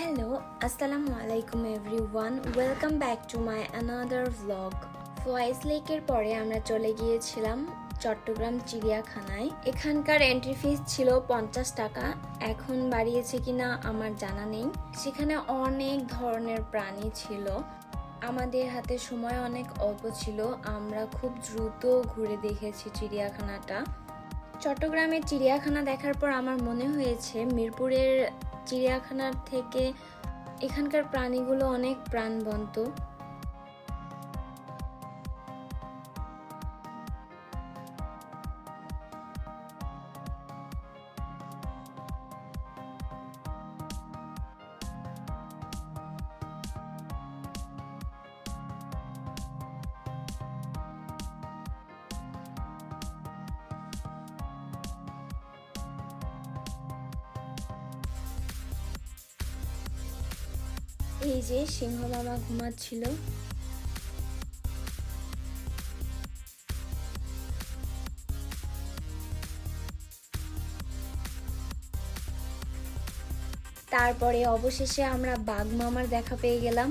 Hello আসসালামু আলাইকুম everyone welcome back to my another vlog Faiz লেকের পরে আমরা চলে গিয়েছিলাম চট্টগ্রাম চিড়িয়াখানায়। এখানকার এন্ট্রি ফিস ছিল পঞ্চাশ টাকা। এখন বাড়িয়েছে কিনা আমার জানা নেই। সেখানে অনেক ধরনের প্রাণী ছিল। আমাদের হাতে সময় অনেক অল্প ছিল। আমরা খুব দ্রুত ঘুরে দেখেছি চিড়িয়াখানাটা। চট্টগ্রামের চিড়িয়াখানা দেখার পর আমার মনে হয়েছে, মিরপুরের চিড়িয়াখানার থেকে এখানকার প্রাণীগুলো অনেক প্রাণবন্ত। এই যে সিংহ মামা ঘুমাচ্ছিল। তারপরে অবশেষে আমরা বাঘ মামার দেখা পেয়ে গেলাম।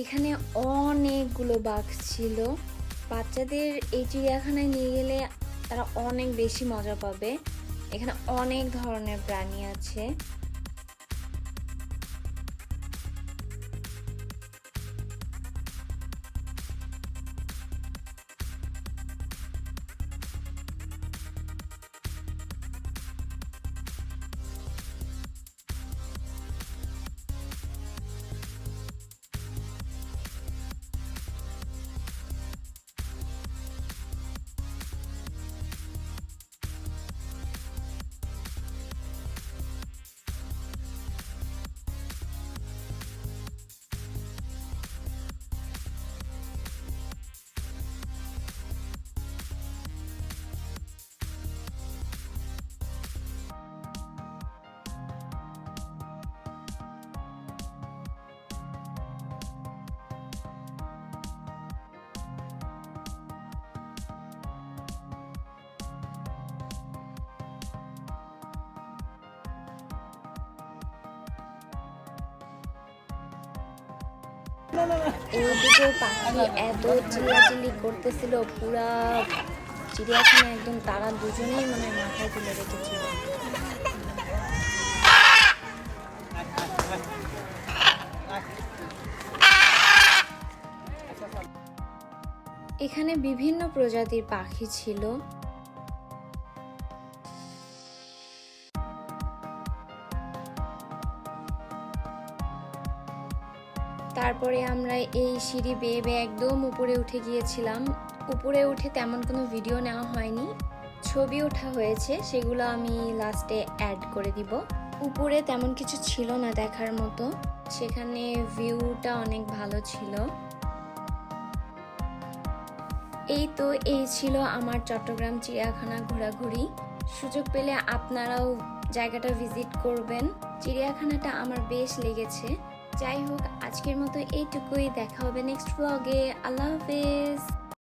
এখানে অনেকগুলো বাঘ ছিল। বাচ্চাদের এই চিড়িয়াখানায় নিয়ে গেলে তারা অনেক বেশি মজা পাবে। এখানে অনেক ধরনের প্রাণী আছে। এই পাখি এত চিল্লাচিল্লি করতেছিল, পুরা চিড়িয়াখানা একদম তারা দুজনেই মানে মাথায় তুলে রেখেছিল। এখানে বিভিন্ন প্রজাতির পাখি ছিল। তারপরে আমরা এই সিঁড়ি বেয়ে বেয়ে একদম উপরে উঠে গিয়েছিলাম। উপরে উঠে তেমন কোনো ভিডিও নেওয়া হয়নি। ছবি ওঠা হয়েছে, সেগুলো আমি লাস্টে অ্যাড করে দিব। উপরে তেমন কিছু ছিল না দেখার মতো। সেখানে ভিউটা অনেক ভালো ছিল। এই তো এই ছিল আমার চট্টগ্রাম চিড়িয়াখানা ঘোরাঘুরি। সুযোগ পেলে আপনারাও জায়গাটা ভিজিট করবেন। চিড়িয়াখানাটা আমার বেশ লেগেছে। যাই হোক আজকের মতো এইটুকুই। দেখা হবে নেক্সট ব্লগে আল্লাহ হাফেজ।